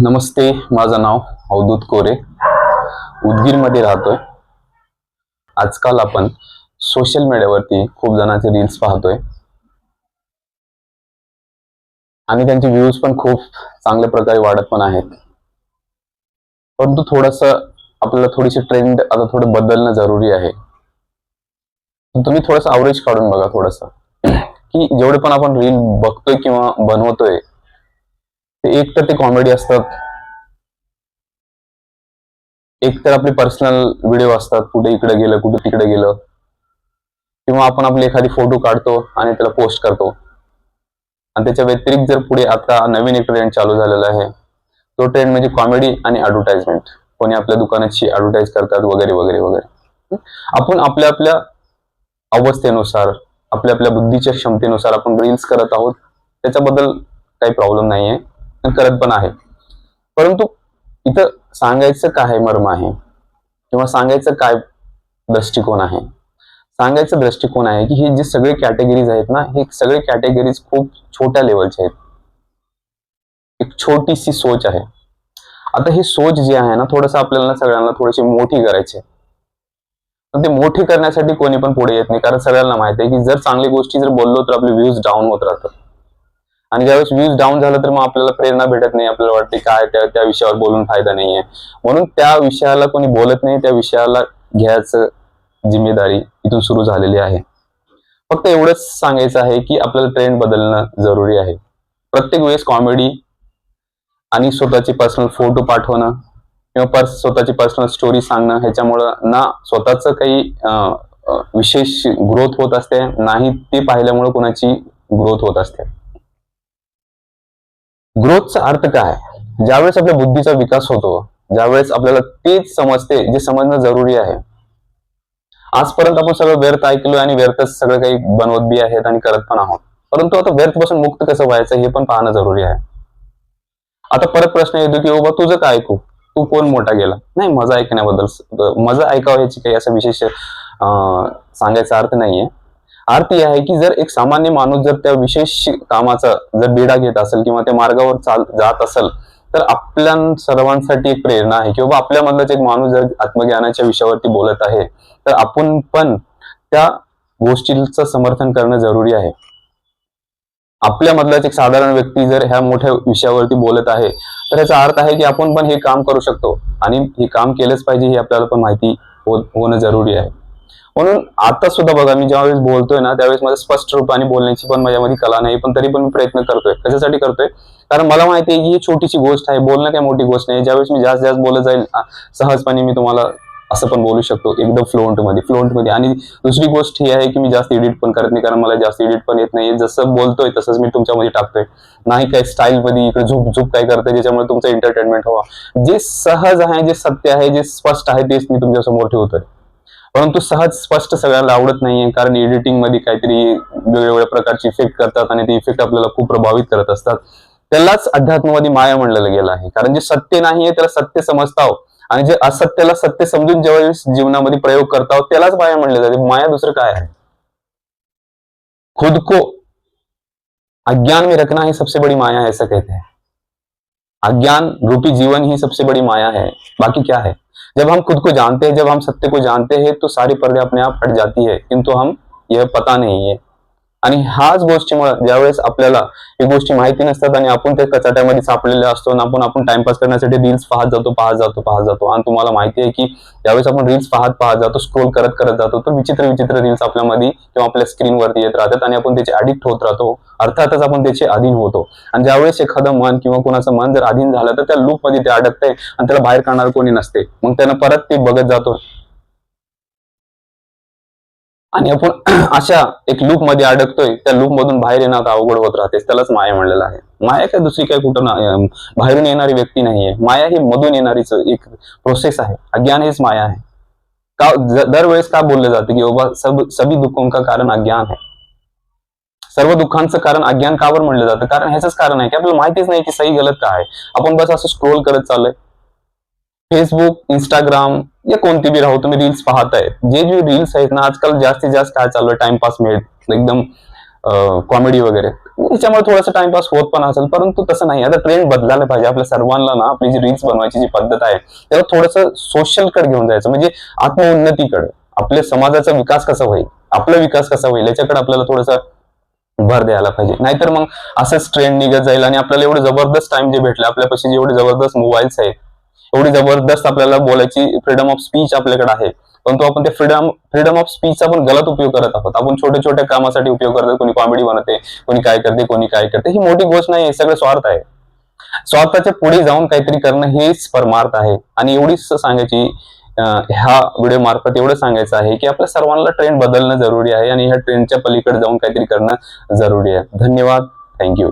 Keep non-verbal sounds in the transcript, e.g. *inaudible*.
नमस्ते माझं नाव अवधूत कोरे. उदगीरमध्ये राहतोय. आजकाल आपण सोशल मीडियावरती खूप जणांचे रील्स पाहतोय. आणि त्यांचे व्ह्यूज पण खूप चांगल्या प्रकारे वाढत पण आहेत. परंतु थोडस आपल्याला थोडीशी ट्रेंड आता थोडं बदलणं जरुरी आहे. तुम्ही थोडस अवरेज काढून बघा थोडस. की जेवढे पण आपण रील बघतोय किंवा बनवतोय ते एक तर ते कॉमेडी असतात. एक तर आपले पर्सनल व्हिडिओ असतात. कुठे इकडे गेलं कुठे तिकडे गेलं. किंवा आपण आपली एखादी फोटो काढतो आणि त्याला पोस्ट करतो. आणि त्याच्या व्यतिरिक्त जर पुढे आता नवीन एक ट्रेंड चालू झालेला आहे. तो ट्रेंड म्हणजे कॉमेडी आणि ऍडव्हर्टाइजमेंट कोणी आपल्या दुकानाची ऍडव्हर्टाईज करतात वगैरे वगैरे वगैरे. आपण आपल्या आपल्या अवस्थेनुसार आपल्या आपल्या बुद्धीच्या क्षमतेनुसार आपण रील्स करत आहोत. त्याच्याबद्दल काही प्रॉब्लेम नाही आहे करत पण आहे. परंतु इथं सांगायचं काय मर्म आहे? किंवा सांगायचं काय दृष्टिकोन आहे? सांगायचं दृष्टिकोन आहे की हे जे सगळे कॅटेगरीज आहेत ना हे सगळे कॅटेगरीज खूप छोट्या लेवलचे आहेत. एक छोटीशी सोच आहे. आता ही सोच जी आहे ना थोडस आपल्याला सगळ्यांना थोडीशी मोठी करायची आहे. पण ते मोठी करण्यासाठी कोणी पण पुढे येत नाही. कारण सगळ्यांना माहिती आहे की जर चांगली गोष्टी जर बोललो तर आपले व्ह्यूज डाऊन होत राहतात. आणि ज्यावेळेस व्ह्यूज डाऊन झालं तर मग आपल्याला प्रेरणा भेटत नाही. आपल्याला वाटते काय त्या त्या विषयावर बोलून फायदा नाहीये. म्हणून त्या विषयाला कोणी बोलत नाही त्या विषयाला घ्यायचं जिम्मेदारी इथून सुरू झालेली आहे. फक्त एवढंच सांगायचं आहे की आपल्याला ट्रेंड बदलणं जरुरी आहे. प्रत्येक वेळेस कॉमेडी आणि स्वतःचे पर्सनल फोटो पाठवणं किंवा पर्स स्वतःची पर्सनल स्टोरी सांगणं ह्याच्यामुळं ना स्वतःच काही विशेष ग्रोथ होत असते नाही ते पाहिल्यामुळे कोणाची ग्रोथ होत असते. ग्रोथचा अर्थ काय? ज्यावेळेस आपल्या बुद्धीचा विकास होतो ज्यावेळेस आपल्याला तेच समजते जे समजणं जरुरी आहे. आजपर्यंत आपण सगळं व्यर्थ ऐकलोय आणि व्यर्थच सगळं काही बनवत बी आहेत आणि करत पण आहोत. परंतु आता व्यर्थपासून मुक्त कसं व्हायचं हे पण पाहणं जरुरी आहे. आता परत प्रश्न येतो की बाबा तुझं काय ऐकू? तू कोण मोठा गेला? नाही मजा ऐकण्याबद्दल मजा ऐकावं याची काही असं विशेष अं, सांगायचा अर्थ नाहीये. अर्थ हे आहे की जर एक सामान्य माणूस जर त्या विशेष कामाचा जर बेडा घेत असेल किंवा त्या मार्गावर चाल जात असेल तर आपल्या सर्वांसाठी एक प्रेरणा आहे. किंवा आपल्यामधलाच एक माणूस जर आत्मज्ञानाच्या विषयावरती बोलत आहे तर आपण पण त्या गोष्टीचं समर्थन करणं जरुरी आहे. आपल्यामधलाच एक साधारण व्यक्ती जर ह्या मोठ्या विषयावरती बोलत आहे तर ह्याचा अर्थ आहे की आपण पण हे काम करू शकतो. आणि हे काम केलंच पाहिजे हे आपल्याला पण माहिती हो- होणं जरुरी आहे. म्हणून आता सुद्धा बघा मी ज्यावेळेस बोलतोय ना त्यावेळेस माझ्या स्पष्ट रूपाने बोलण्याची पण माझ्यामध्ये कला नाही पण तरी पण मी प्रयत्न करतोय. कशासाठी करतोय? कारण मला माहिती आहे की ही छोटीशी गोष्ट आहे बोलणं काही मोठी गोष्ट नाही. ज्यावेळेस मी जास्त जास्त बोलत जाईल सहजपणे मी तुम्हाला असं पण बोलू शकतो एकदम फ्लुएंटमध्ये फ्लुएंटमध्ये आणि दुसरी गोष्ट ही आहे की मी जास्त एडिट पण करत नाही कारण मला जास्त एडिट पण येत नाही जसं बोलतोय तसंच मी तुमच्यामध्ये टाकतोय. नाही काय स्टाईल मध्ये इकडे झुक झुक काय करतोय ज्याच्यामुळे तुमचं एंटरटेनमेंट व्हावं. जे सहज आहे जे सत्य आहे जे स्पष्ट आहे तेच मी तुमच्यासमोर ठेवतोय. परंतु सहज स्पष्ट सगळ्यांना आवडत नाहीये कारण एडिटिंगमध्ये काहीतरी वेगवेगळ्या प्रकारचे इफेक्ट करतात आणि ते इफेक्ट आपल्याला खूप प्रभावित करत असतात. त्यालाच अध्यात्मवादी माया म्हणलेलं गेलं आहे. कारण जे सत्य नाहीये त्याला सत्य समजताव हो. आणि जे असत्याला सत्य समजून जेव्हा जीवनामध्ये प्रयोग करताव हो, त्यालाच माया म्हणले जाते. माया दुसरं काय आहे? खुद को. अज्ञान में रखना ही सबसे बड़ी माया है ऐसा कहते हैं. अज्ञान रूपी जीवन ही सबसे बड़ी माया है. बाकी क्या है? जब हम खुद को जानते हैं जब हम सत्य को जानते हैं तो सारी पर्दे अपने आप हट जाती है। किंतु हम यह पता नहीं है। आणि ह्याच गोष्टीमुळे ज्यावेळेस आपल्याला ही गोष्टी माहिती नसतात आणि आपण त्या कचाट्यामध्ये सापडलेले असतो आणि आपण आपण टाइमपास करण्यासाठी रील्स पाहत जातो पाहत जातो पाहत जातो. आणि तुम्हाला माहिती आहे की ज्यावेळेस आपण रील्स पाहत पाहत जातो स्क्रोल करत करत जातो तर विचित्र विचित्र रील्स आपल्यामध्ये किंवा आपल्या स्क्रीनवरती येत राहतात आणि आपण त्याचे ऍडिक्ट होत राहतो. अर्थातच आपण त्याचे अधीन होतो. आणि ज्यावेळेस एखादं मन किंवा कोणाचं मन जर अधीन झालं तर त्या लूपमध्ये ते अडकते आणि त्याला बाहेर काढणार कोणी नसते. मग त्यानं परत ते बघत जातो. आणि आपण *clears throat* अशा एक लूपमध्ये अडकतोय त्या लूप मधून बाहेर येणं आता अवघड होत राहते. त्यालाच माया म्हणलेलं आहे. माया काय दुसरी काय कुठं ना- बाहेरून येणारी व्यक्ती नाहीये. माया ही मधून येणारीच एक प्रोसेस आहे. अज्ञान हेच माया आहे. का दरवेळेस का बोलले जाते की बाबा सब सभी दुःखों का कारण अज्ञान आहे सर्व दुःखांचं कारण अज्ञान कावर म्हणलं जातं. कारण ह्याच कारण आहे की आपल्याला माहितीच नाही की सही गलत काय आहे. आपण बस असं स्क्रोल करत चाललंय. फेसबुक इंस्टाग्राम या कोणती बी राहू तुम्ही रील्स पाहताय. जे जे रील्स आहेत ना आजकाल जास्तीत जास्त काय चालू आहे? टाइमपास मिळत एकदम कॉमेडी वगैरे. त्याच्यामुळे थोडासा टाइमपास होत पण असेल परंतु तसं नाही. आता ट्रेंड बदलायला पाहिजे. आपल्या सर्वांना ना आपली जी रील्स बनवायची जी पद्धत आहे त्याला थोडंसं सोशल कड घेऊन जायचं. म्हणजे आत्मोन्नतीकडे आपल्या समाजाचा विकास कसा होईल? आपला विकास कसा होईल? याच्याकडे आपल्याला थोडंसं भर द्यायला पाहिजे. नाहीतर मग असंच ट्रेंड निघत जाईल आणि आपल्याला एवढं जबरदस्त टाइम जे भेटले आपल्यापाशी जेवढे जबरदस्त मोबाईल्स आहेत एवढी जबरदस्त आपल्याला बोलायची फ्रीडम ऑफ स्पीच आपल्याकडे आहे. परंतु आपण त्या फ्रीडम फ्रीडम ऑफ स्पीचचा पण गलत उपयोग करत आहोत. आपण छोट्या छोट्या कामासाठी उपयोग करतो कोणी कॉमेडी बनवते कोणी काय करते कोणी काय करते ही मोठी गोष्ट नाही हे सगळं स्वार्थ आहे. स्वार्थाच्या पुढे जाऊन काहीतरी करणं हेच परमार्थ आहे. आणि एवढीच सांगायची ह्या व्हिडिओ मार्फत एवढं सांगायचं आहे की आपल्या सर्वांना ट्रेंड बदलणं जरुरी आहे आणि ह्या ट्रेंडच्या पलीकडे जाऊन काहीतरी करणं जरुरी आहे. धन्यवाद. थँक्यू